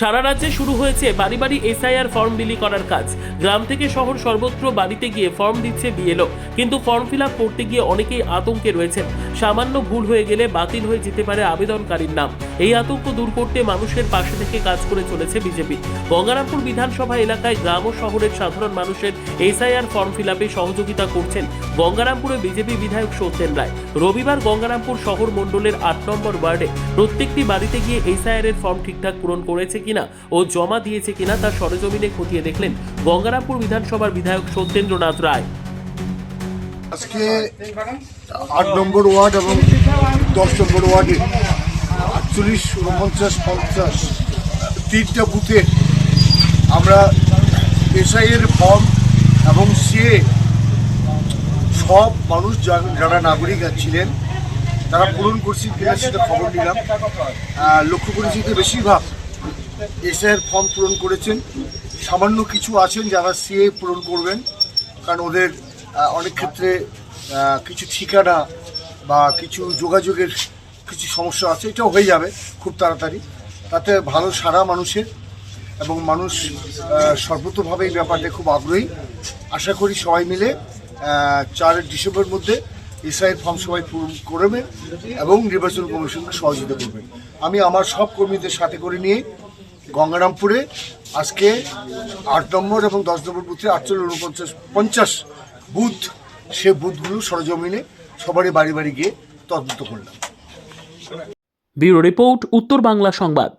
সারা রাজ্যে শুরু হয়েছে বাড়ি বাড়ি এসআইআর ফর্ম বিলি করার কাজ। গ্রাম থেকে শহর সর্বত্র বাড়িতে গিয়ে ফর্ম দিচ্ছে বিএলও। কিন্তু ফর্ম ফিল করতে গিয়ে অনেকেই আতঙ্কে রয়েছেন। সামান্য ভুল হয়ে গেলে বাতিল হয়ে যেতে পারে আবেদনকারীর নাম। এই আতঙ্ক দূর করতে মানুষের পাশে থেকে কাজ করে চলেছে বিজেপি। গঙ্গারামপুর বিধানসভা এলাকায় গ্রাম ও শহরের সাধারণ মানুষের এসআইআর ফর্ম ফিল সহযোগিতা করছেন গঙ্গারামপুরে বিজেপি বিধায়ক সত্যেন রায়। রবিবার গঙ্গারামপুর শহর মণ্ডলের আট নম্বর ওয়ার্ডে প্রত্যেকটি বাড়িতে গিয়ে এসআইআর এর ফর্ম ঠিকঠাক পূরণ করেছে কিনা ও জমা দিয়েছে কিনা তার সরেজমিনে খতিয়ে দেখলেন গঙ্গারামপুর বিধানসভার বিধায়ক সত্যেন্দ্রনাথ রায়। আজকে আট নম্বর ওয়ার্ড এবং দশ নম্বর ওয়ার্ডে আটচল্লিশ, উনপঞ্চাশ, পঞ্চাশ তিনটা বুথে আমরা এসআইয়ের ফর্ম এবং সে সব মানুষ যারা নাগরিক ছিলেন, তারা পূরণ করছি কিনা সেটা খবর নিলাম। লক্ষ্য করেছি যে বেশিরভাগ এসআইয়ের ফর্ম পূরণ করেছেন। সামান্য কিছু আছেন যারা সিএ পূরণ করবেন, কারণ ওদের অনেক ক্ষেত্রে কিছু ঠিকানা বা কিছু যোগাযোগের কিছু সমস্যা আছে, এটাও হয়ে যাবে খুব তাড়াতাড়ি। তাতে ভালো সারা মানুষের এবং মানুষ সর্বতোভাবে এই ব্যাপারটা খুব আগ্রহী। আশা করি সবাই মিলে চার ডিসেম্বরের মধ্যে এসআইয়ের ফর্ম সবাই পূরণ করবেন এবং নির্বাচন কমিশনকে সহযোগিতা করবেন। আমি আমার সব কর্মীদের সাথে করে নিয়ে গঙ্গারামপুরে আজকে আট নম্বর এবং দশ নম্বর বুথে আটচল্লিশ, উনপঞ্চাশ, পঞ্চাশ বুথ, সে বুথগুলো সরজমিনে সবারই বাড়ি বাড়ি গিয়ে তদন্ত করলাম। ব্যুরো রিপোর্ট, উত্তর বাংলা সংবাদ।